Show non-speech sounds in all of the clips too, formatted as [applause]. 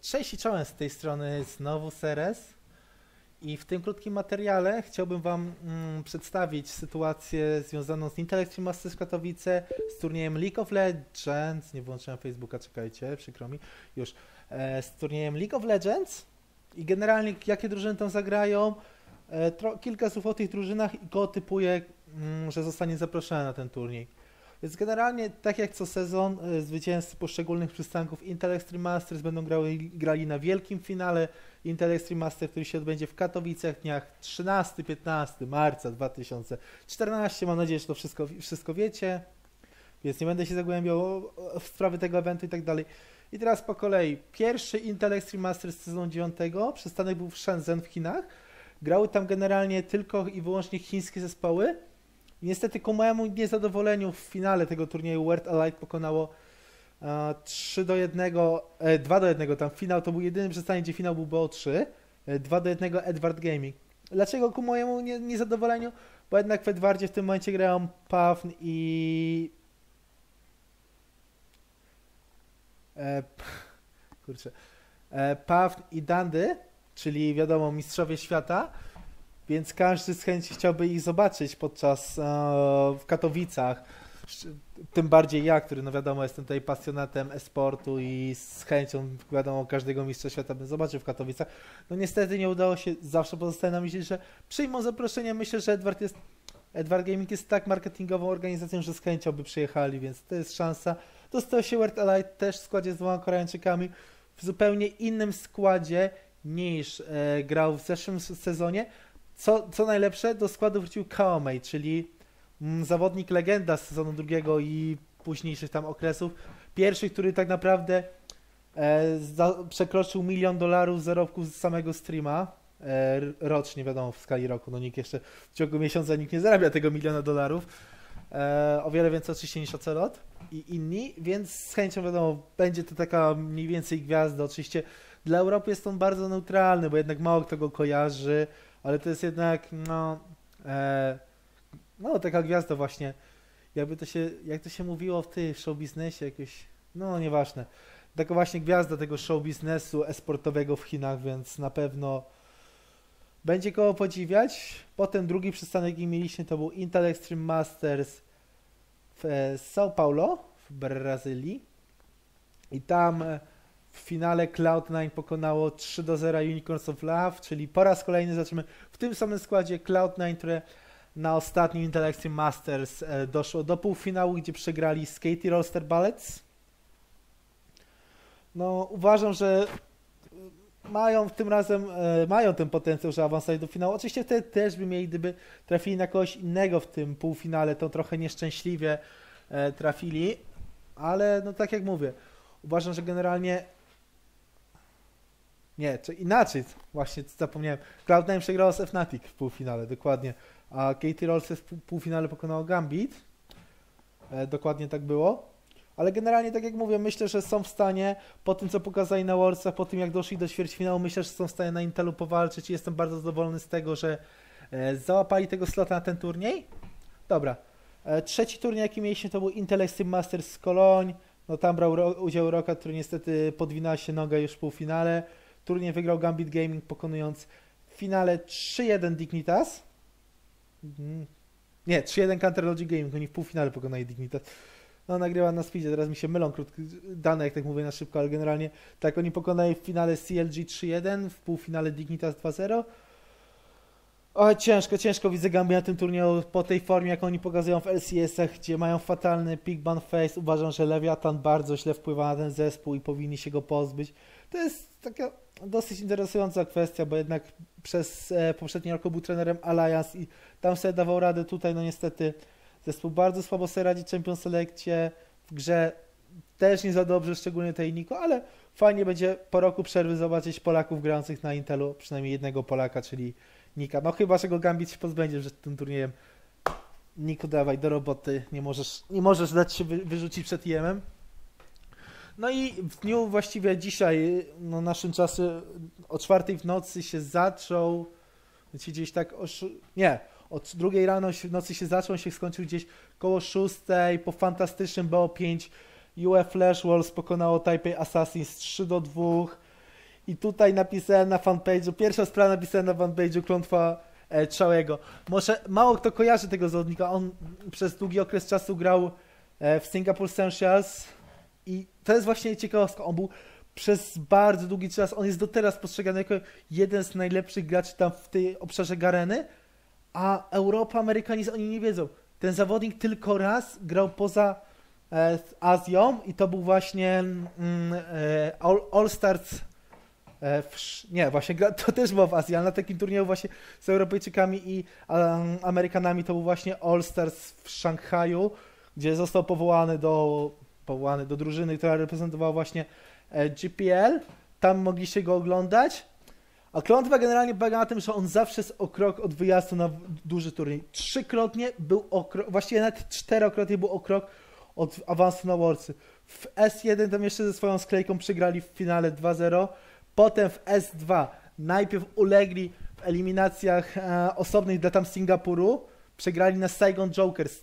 Cześć i czołem z tej strony znowu Seres i w tym krótkim materiale chciałbym Wam mm, przedstawić sytuację związaną z Intel Extreme Masters Katowice, z turniejem League of Legends, nie włączyłem Facebooka, czekajcie, przykro mi, już, e, z turniejem League of Legends. I generalnie jakie drużyny tam zagrają, e, kilka słów o tych drużynach i go typuję, mm, że zostanie zaproszony na ten turniej. Więc generalnie, tak jak co sezon, y, zwycięzcy poszczególnych przystanków Intel Extreme Masters będą grały, grali na wielkim finale Intel Extreme Masters, który się odbędzie w Katowicach dniach 13-15 marca 2014. Mam nadzieję, że to wszystko, wszystko wiecie, więc nie będę się zagłębiał w sprawy tego eventu i tak dalej. I teraz po kolei. Pierwszy Intel Extreme Masters sezonu 9 przystanek był w Shenzhen w Chinach. Grały tam generalnie tylko i wyłącznie chińskie zespoły Niestety ku mojemu niezadowoleniu w finale tego turnieju World Allied pokonało e, 3 do 1, e, 2 do 1, tam finał to był jedyny przestanie, gdzie finał był BO3, e, 2 do 1 Edward Gaming. Dlaczego ku mojemu nie, niezadowoleniu? Bo jednak w Edwardzie w tym momencie grają Pawn i... E, kurczę. E, Pawn i Dandy, czyli wiadomo mistrzowie świata, więc każdy z chęci chciałby ich zobaczyć podczas e, w Katowicach. Tym bardziej ja, który no wiadomo jestem tutaj pasjonatem e-sportu i z chęcią wiadomo każdego mistrza świata bym zobaczył w Katowicach. No niestety nie udało się, zawsze pozostaje na myśli, że przyjmą zaproszenie. Myślę, że Edward jest Edward Gaming jest tak marketingową organizacją, że z chęcią by przyjechali, więc to jest szansa. Dostał się World Allied też w składzie z dwoma Koreańczykami w zupełnie innym składzie niż e, grał w zeszłym sezonie, co, co najlepsze, do składu wrócił Kaomei, czyli mm, zawodnik legenda z sezonu drugiego i późniejszych tam okresów. Pierwszy, który tak naprawdę e, za, przekroczył milion dolarów zarobków z samego streama e, rocznie, wiadomo, w skali roku. No nikt jeszcze w ciągu miesiąca nikt nie zarabia tego miliona dolarów. E, o wiele więcej oczywiście niż Ocelot i inni, więc z chęcią wiadomo, będzie to taka mniej więcej gwiazda. Oczywiście dla Europy jest on bardzo neutralny, bo jednak mało kto go kojarzy ale to jest jednak, no, e, no taka gwiazda właśnie. Jakby to się, jak to się mówiło w tej show biznesie, jakieś, no nieważne. Taka właśnie gwiazda tego show biznesu esportowego w Chinach, więc na pewno będzie koło podziwiać. Potem drugi przystanek, jaki mieliśmy, to był Intel Extreme Masters w e, São Paulo w Brazylii. I tam e, w finale Cloud9 pokonało 3 do 0 Unicorns of Love, czyli po raz kolejny zaczynamy w tym samym składzie Cloud9, które na ostatnim Intel Extreme Masters e, doszło do półfinału, gdzie przegrali z Katie Roster Ballets. No, uważam, że mają tym razem, e, mają ten potencjał, że awansowali do finału. Oczywiście wtedy też by mieli, gdyby trafili na kogoś innego w tym półfinale, to trochę nieszczęśliwie e, trafili, ale no tak jak mówię, uważam, że generalnie nie, czy inaczej, właśnie zapomniałem. Cloud9 przegrała z Fnatic w półfinale, dokładnie. A Katie Rolls w półfinale pokonała Gambit. E, dokładnie tak było. Ale generalnie, tak jak mówię, myślę, że są w stanie, po tym co pokazali na Worldsach, po tym jak doszli do ćwierćfinału, myślę, że są w stanie na Intelu powalczyć i jestem bardzo zadowolony z tego, że e, załapali tego slota na ten turniej. Dobra. E, trzeci turniej, jaki mieliśmy, to był Intel Extreme Masters z Koloń. No tam brał ro udział Roka, który niestety podwinęła się noga już w półfinale. Turniej wygrał Gambit Gaming, pokonując w finale 3-1 Dignitas. Mhm. Nie, 3-1 Counter Logic Gaming, oni w półfinale pokonali Dignitas. No, nagrywa na speedzie, teraz mi się mylą krótkie dane, jak tak mówię na szybko, ale generalnie tak, oni pokonali w finale CLG 3-1, w półfinale Dignitas 2-0. O, ciężko, ciężko widzę Gambia na tym turnieju po tej formie, jak oni pokazują w LCS-ach, gdzie mają fatalny pick ban face. Uważam, że Leviathan bardzo źle wpływa na ten zespół i powinni się go pozbyć. To jest taka dosyć interesująca kwestia, bo jednak przez e, poprzedni rok był trenerem Alliance i tam sobie dawał radę. Tutaj no niestety zespół bardzo słabo sobie radzi Champion Selekcie. W grze też nie za dobrze, szczególnie tej Niko, ale fajnie będzie po roku przerwy zobaczyć Polaków grających na Intelu, przynajmniej jednego Polaka, czyli Nika. No chyba, że go Gambit się pozbędzie przed tym turniejem. Niko, dawaj do roboty, nie możesz, nie możesz dać się wyrzucić przed IEM-em. No i w dniu właściwie dzisiaj, no naszym czasie, o czwartej w nocy się zaczął, wiecie, gdzieś tak o, nie, od drugiej rano w nocy się zaczął, się skończył gdzieś koło szóstej, po fantastycznym BO5 UF Flash Walls pokonało Taipei Assassins 3 do 2. I tutaj napisałem na fanpage'u, pierwsza sprawa napisałem na fanpage'u klątwa e. Może mało kto kojarzy tego zawodnika, on przez długi okres czasu grał e, w Singapore Essentials i to jest właśnie ciekawostka, on był przez bardzo długi czas, on jest do teraz postrzegany jako jeden z najlepszych graczy tam w tej obszarze gareny, a Europa, Amerykanie, oni nie wiedzą. Ten zawodnik tylko raz grał poza e, Azją i to był właśnie mm, e, All, All Stars e, nie, właśnie [laughs] to też było w Azji, ale na takim turnieju właśnie z Europejczykami i um, Amerykanami to był właśnie All Stars w Szanghaju, gdzie został powołany do, powołany do drużyny, która reprezentowała właśnie e, GPL. Tam mogliście go oglądać. A klątwa generalnie polega na tym, że on zawsze jest o krok od wyjazdu na duży turniej. Trzykrotnie był o krok, właściwie nawet czterokrotnie był o krok od awansu na Worldsy. W S1 tam jeszcze ze swoją sklejką przegrali w finale 2-0. Potem w S2 najpierw ulegli w eliminacjach e, osobnych dla tam Singapuru. Przegrali na Saigon Jokers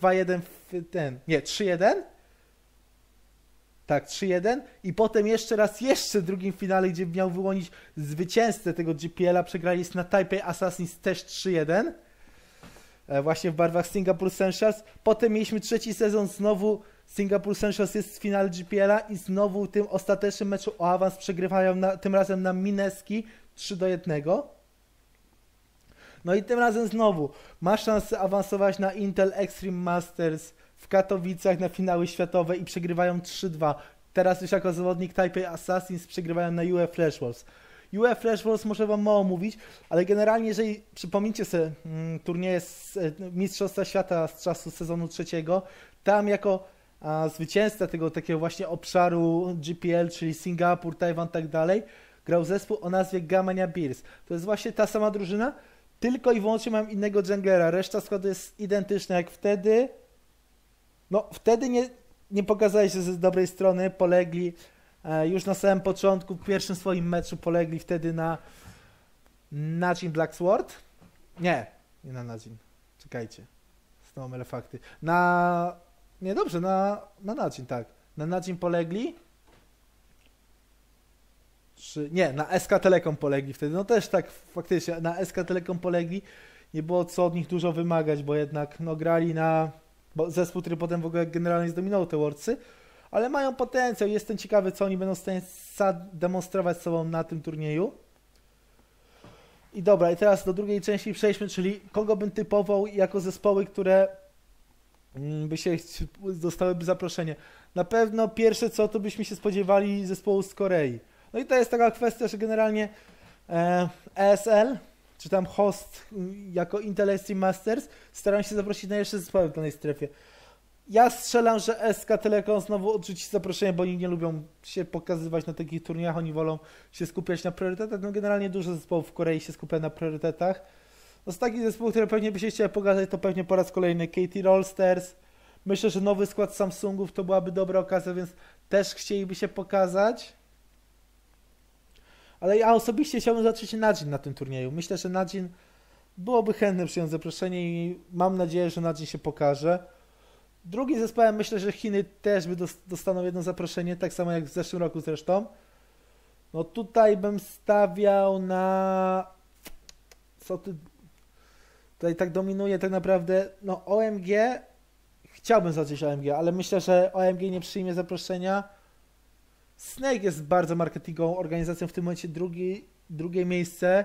2-1 w ten, nie, 3-1 tak, 3-1 i potem jeszcze raz, jeszcze w drugim finale, gdzie miał wyłonić zwycięzcę tego GPL-a, przegrali na Taipei Assassins też 3-1 e, właśnie w barwach Singapore Essentials. Potem mieliśmy trzeci sezon, znowu Singapore Essentials jest w finale GPL-a i znowu w tym ostatecznym meczu o awans przegrywają na, tym razem na Mineski 3 do 1. No i tym razem znowu masz szansę awansować na Intel Extreme Masters w Katowicach na finały światowe i przegrywają 3-2. Teraz już jako zawodnik Taipei Assassins przegrywają na UF Flash Wars. UF Flash Wars może Wam mało mówić, ale generalnie jeżeli przypomnicie sobie mm, turnieje z e, Mistrzostwa Świata z czasu sezonu trzeciego, tam jako a, zwycięzca tego takiego właśnie obszaru GPL, czyli Singapur, Tajwan tak dalej, grał zespół o nazwie Gamania Bears. To jest właśnie ta sama drużyna, tylko i wyłącznie mam innego junglera. Reszta składu jest identyczna jak wtedy, no, wtedy nie, nie pokazali się z dobrej strony, polegli e, już na samym początku, w pierwszym swoim meczu polegli wtedy na Najin Blacksword. Nie, nie na Najin. Czekajcie. Znowu mylę fakty. Na... Nie, dobrze, na, na Najin, tak. Na Najin polegli. Czy... Nie, na SK Telekom polegli wtedy. No też tak faktycznie, na SK Telekom polegli. Nie było co od nich dużo wymagać, bo jednak no, grali na bo zespół, który potem w ogóle generalnie zdominował te Worldsy, ale mają potencjał. Jestem ciekawy, co oni będą w stanie demonstrować sobą na tym turnieju. I dobra, i teraz do drugiej części przejdźmy, czyli kogo bym typował jako zespoły, które mm, by się dostałyby zaproszenie. Na pewno pierwsze co, to byśmy się spodziewali zespołu z Korei. No i to jest taka kwestia, że generalnie e, ESL czy tam host jako Intel Extreme Masters, staram się zaprosić najlepsze zespoły w danej strefie. Ja strzelam, że SK Telekom znowu odrzuci zaproszenie, bo oni nie lubią się pokazywać na takich turniejach, oni wolą się skupiać na priorytetach. No generalnie dużo zespołów w Korei się skupia na priorytetach. No z takich zespołów, które pewnie by się chciały pokazać, to pewnie po raz kolejny KT Rollsters. Myślę, że nowy skład Samsungów to byłaby dobra okazja, więc też chcieliby się pokazać. Ale ja osobiście chciałbym zacząć Nadzin na tym turnieju. Myślę, że Nadzin byłoby chętny przyjąć zaproszenie i mam nadzieję, że Nadzin się pokaże. Drugi zespołem myślę, że Chiny też by dostaną jedno zaproszenie, tak samo jak w zeszłym roku zresztą. No tutaj bym stawiał na... Co ty... Tutaj tak dominuje tak naprawdę, no OMG, chciałbym zacząć OMG, ale myślę, że OMG nie przyjmie zaproszenia Snake jest bardzo marketingową organizacją, w tym momencie drugi, drugie miejsce.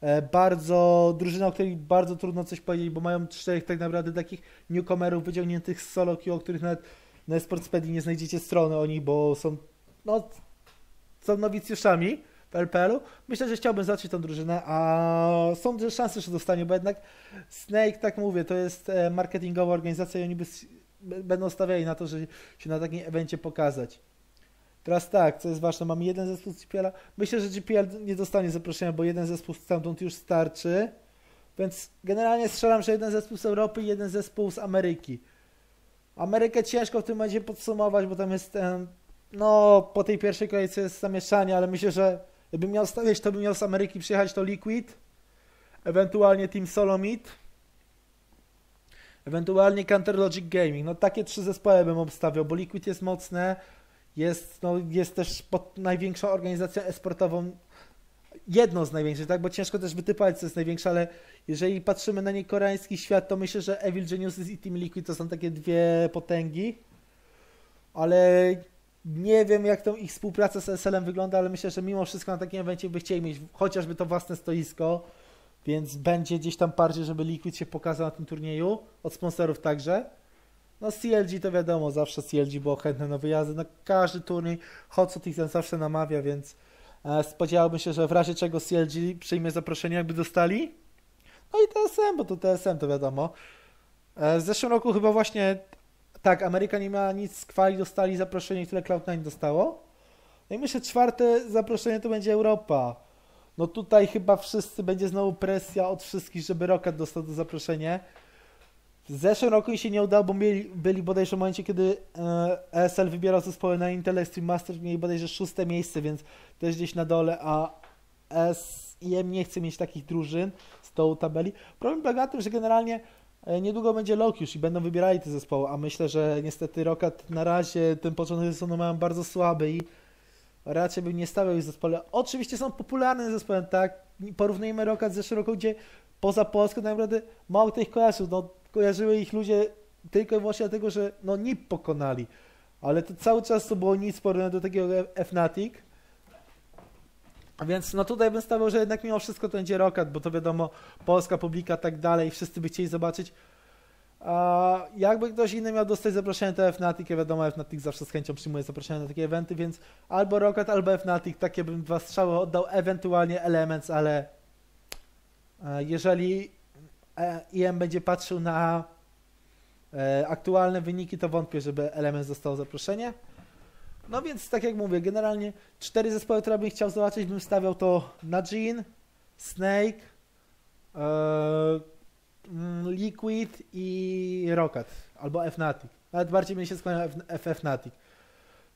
E, bardzo, drużyna, o której bardzo trudno coś powiedzieć, bo mają czterech tak naprawdę takich newcomerów wyciągniętych z solo queue, o których nawet na Sportspedii nie znajdziecie strony o nich, bo są, no, są nowicjuszami w LPL-u. Myślę, że chciałbym zacząć tą drużynę, a są duże szanse, że zostanie, bo jednak Snake, tak mówię, to jest e, marketingowa organizacja i oni by, będą stawiali na to, że się na takim evencie pokazać. Teraz tak, co jest ważne, mamy jeden zespół z GPL-a. Myślę, że GPL nie dostanie zaproszenia, bo jeden zespół stamtąd już starczy. Więc generalnie strzelam, że jeden zespół z Europy i jeden zespół z Ameryki. Amerykę ciężko w tym momencie podsumować, bo tam jest ten, no po tej pierwszej kolejce jest zamieszanie, ale myślę, że gdybym miał stawiać, to bym miał z Ameryki przyjechać to Liquid, ewentualnie Team Solomid. ewentualnie Counter Logic Gaming. No takie trzy zespoły bym obstawiał, bo Liquid jest mocne, jest, no, jest też pod największą organizacją esportową, jedną z największych, tak, bo ciężko też wytypać, co jest największa, ale jeżeli patrzymy na niekoreański świat, to myślę, że Evil Geniuses i Team Liquid to są takie dwie potęgi, ale nie wiem, jak tą ich współpraca z SL-em wygląda, ale myślę, że mimo wszystko na takim evencie by chcieli mieć chociażby to własne stoisko, więc będzie gdzieś tam parcie, żeby Liquid się pokazał na tym turnieju, od sponsorów także. No CLG to wiadomo, zawsze CLG było chętne na wyjazdy, na każdy turniej Hot ich zawsze namawia, więc e, spodziewałbym się, że w razie czego CLG przyjmie zaproszenie, jakby dostali. No i TSM, bo to TSM to wiadomo. E, w zeszłym roku chyba właśnie tak, Ameryka nie miała nic z kwali, dostali zaproszenie, tyle Cloud9 dostało. No i myślę, czwarte zaproszenie to będzie Europa. No tutaj chyba wszyscy, będzie znowu presja od wszystkich, żeby Rocket dostał to zaproszenie. W zeszłym roku się nie udało, bo mieli, byli bodajże w momencie, kiedy e, ESL wybierał zespoły na Intel Extreme Masters, mieli bodajże szóste miejsce, więc też gdzieś na dole, a SIM nie chce mieć takich drużyn z tą tabeli. Problem polega na tym, że generalnie E, niedługo będzie Lok już i będą wybierali te zespoły, a myślę, że niestety Rokat na razie ten początek sezonu mają bardzo słaby i raczej bym nie stawiał ich zespole. Oczywiście są popularne zespołem, tak? Porównujmy Rokat z zeszłego roku, gdzie poza Polską tak naprawdę mało kto ich kojarzył. No, kojarzyły ich ludzie tylko i wyłącznie dlatego, że no NIP pokonali. Ale to cały czas to było nic porównane do takiego Fnatic. Więc no tutaj bym stawiał, że jednak mimo wszystko to będzie Rokat, bo to wiadomo, polska publika tak dalej, wszyscy by chcieli zobaczyć. A jakby ktoś inny miał dostać zaproszenie, to Fnatic, ja wiadomo, Fnatic zawsze z chęcią przyjmuje zaproszenie na takie eventy, więc albo Rocket, albo Fnatic, takie bym dwa strzały oddał, ewentualnie Elements, ale e, jeżeli IM e będzie patrzył na e, aktualne wyniki, to wątpię, żeby Elements dostał zaproszenie. No więc tak jak mówię, generalnie cztery zespoły, które bym chciał zobaczyć, bym stawiał to Najin, Snake, e, mm, Liquid i Rocket, albo Fnatic. Nawet bardziej mi się skłania FF Fnatic.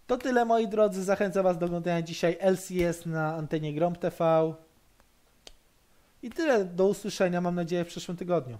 To tyle moi drodzy, zachęcam Was do oglądania dzisiaj LCS na antenie Grom TV. I tyle, do usłyszenia mam nadzieję w przyszłym tygodniu.